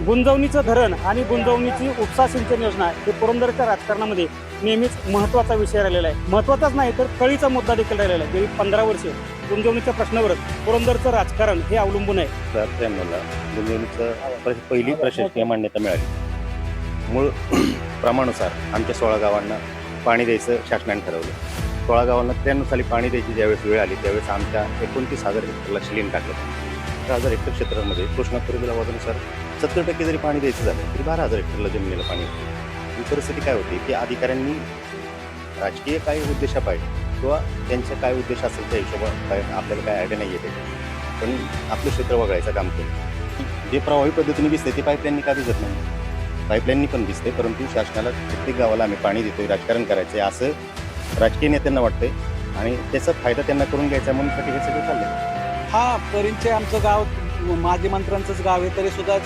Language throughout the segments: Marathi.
गुंजवणीचं धरण आणि गुंजवणीची उपसा सिंचन योजना हे पुरंदरच्या राजकारणामध्ये नेहमीच महत्त्वाचा विषय राहिलेला आहे. महत्त्वाचाच नाही तर कळीचा मुद्दा देखील राहिलेला आहे. गेली पंधरा वर्षे गुंजवणीच्या प्रश्नावर पुरंदरचं राजकारण हे अवलंबून आहे. तर त्यांना गुंजवणुकीचं प्र- पहिली प्रशासकीय मान्यता मिळाली. मूळ प्रमाणानुसार आमच्या सोळा गावांना पाणी द्यायचं शासनाने ठरवलं. सोळा गावांना त्यानुसार पाणी द्यायची ज्यावेळेस वेळ आली त्यावेळेस आमच्या एकोणतीस हजार हेक्टरला शिलीन टाकलं. अठरा हजार हेक्टर क्षेत्रामध्ये कृष्णा परिमिला वादनुसार सत्तर टक्के जरी पाणी द्यायचं झालं तरी बारा हजार हेक्टरला जमिनीला पाणी होतं. ही परिस्थिती काय होती? की अधिकाऱ्यांनी राजकीय काय उद्देश पाहिजे किंवा त्यांचा काय उद्देश असेल त्या हिशोबात काय आपल्याला काय आयडिया नाही येते पण आपलं क्षेत्र वगळायचं काम केलं. जे प्रभावी पद्धतीने दिसते ते पाईपलाईननी का दिसत नाही? पाईपलाईननी पण दिसते परंतु शासनाला प्रत्येक गावाला आम्ही पाणी देतोय राजकारण करायचं आहे असं राजकीय नेत्यांना वाटतंय. आणि त्याचा फायदा त्यांना करून घ्यायचा म्हणून हे सगळं चाललंय. हा परिंचे आमचं गाव माजी मंत्र्यांचंच गाव आहे. तरी सुद्धा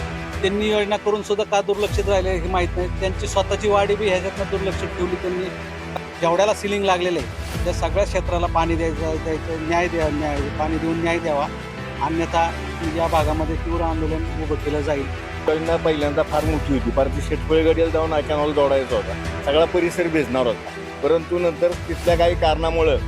त्यांनी योजना करून सुद्धा का दुर्लक्षित राहिले हे माहीत नाही. त्यांची स्वतःची वाढी बी ह्याच्यातनं दुर्लक्षित ठेवली त्यांनी. जेवढ्याला सिलिंग लागलेलं आहे त्या सगळ्या क्षेत्राला पाणी द्यायचं द्यायचं न्याय द्या न्याय पाणी देऊन न्याय द्यावा. अन्यथा या भागामध्ये तीव्र आंदोलन उभं केलं जाईल. योजना पहिल्यांदा फार मोठी होती. फार ती शेटफळगडीला जाऊन अचानक दौडायचा होता. सगळा परिसर भिजणार होता. परंतु नंतर तिथल्या काही कारणामुळं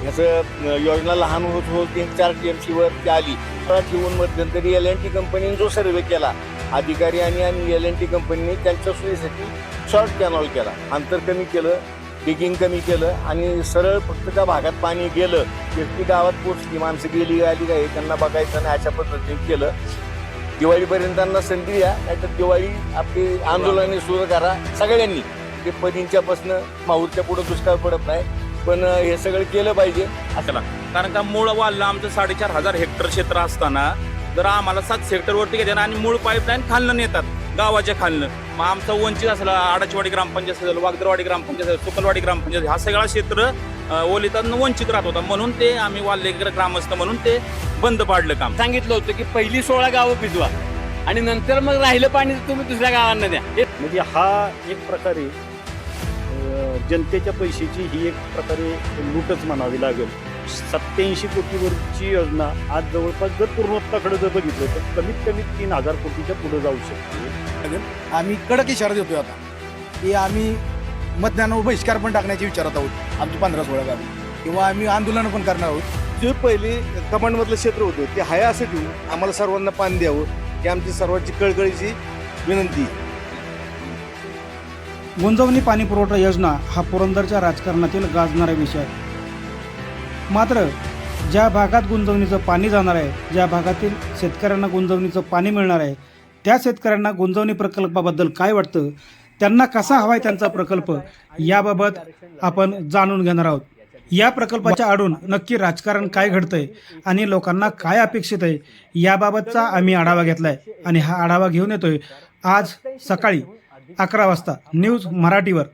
ह्याचं योजना लहान होत होत तीन चार टी एम सीवर ती आली. ठेवून मध्यंतरी एल एन टी कंपनीने जो सर्वे केला अधिकारी आणि आणि एल एन टी कंपनीने त्यांच्या सोयीसाठी शॉर्ट कॅनॉल केला. अंतर कमी केलं डिगिंग कमी केलं आणि सरळ फक्त त्या भागात पाणी गेलं. व्यक्ती गावात पोचली माणसं गेली आली काय त्यांना बघायचं आणि अशा पद्धतीने केलं. दिवाळीपर्यंत त्यांना संधी द्या नाहीतर दिवाळी आपली आंदोलने सुरू करा सगळ्यांनी. ते पदींच्यापासनं माहूरच्या पुढं दुष्काळ पडत नाही. पण हे सगळं केलं पाहिजे. असला कारण का मूळ वाढलं आमचं साडेचार हजार हेक्टर क्षेत्र असताना जर आम्हाला सातशे हेक्टरवरती घेतात आणि मूळ पाईपलाईन खालनं नेतात गावाच्या खालनं. मग आमचं वंचित असला आडाचीवाडी ग्रामपंचायत असेल वागदरवाडी ग्रामपंचायत असेल सुकलवाडी ग्रामपंचायत हा सगळा क्षेत्र ओलितांना वंचित राहत होता. म्हणून ते आम्ही वाल्ले ग्रामस्थ म्हणून ते बंद पाडलं काम. सांगितलं होतं की पहिली सोळा गावं भिजवा आणि नंतर मग राहिलं पाणी तुम्ही दुसऱ्या गावांना द्या. म्हणजे हा एक प्रकारे जनतेच्या पैशाची ही एक प्रकारे लूटच म्हणावी लागेल. सत्याऐंशी कोटीवरची योजना आज जवळपास जर पूर्णत्वाकडे जर बघितलं तर कमीत कमी तीन हजार कोटीच्या पुढे जाऊ शकते. आम्ही कडक इशारा देतोय आता. की आम्ही मतदानावर बहिष्कार पण टाकण्याचे विचारात आहोत. आमची पंधरा सोळा गावी. किंवा आम्ही आंदोलन पण करणार आहोत. जे पहिले कमांडमधलं क्षेत्र होतं ते हाय असं ठेवून आम्हाला सर्वांना पाणी द्यावं ही आमची सर्वांची कळकळीची विनंती आहे. गुंजवणी पाणी पुरवठा योजना हा पुरंदरच्या राजकारणातील गाजणारा विषय. आहे मात्र ज्या भागात गुंजवणीचं पाणी जाणार आहे ज्या भागातील शेतकऱ्यांना गुंजवणीचं पाणी मिळणार आहे त्या शेतकऱ्यांना गुंजवणी प्रकल्पाबद्दल काय वाटतं त्यांना कसा हवा आहे त्यांचा प्रकल्प याबाबत आपण जाणून घेणार आहोत. या प्रकल्पाच्या आडून नक्की राजकारण काय घडतंय आणि लोकांना काय अपेक्षित आहे याबाबतचा आम्ही आढावा घेतलाय आणि हा आढावा घेऊन येतोय आज सकाळी. अकरा वाजता. न्यूज मराठीवर.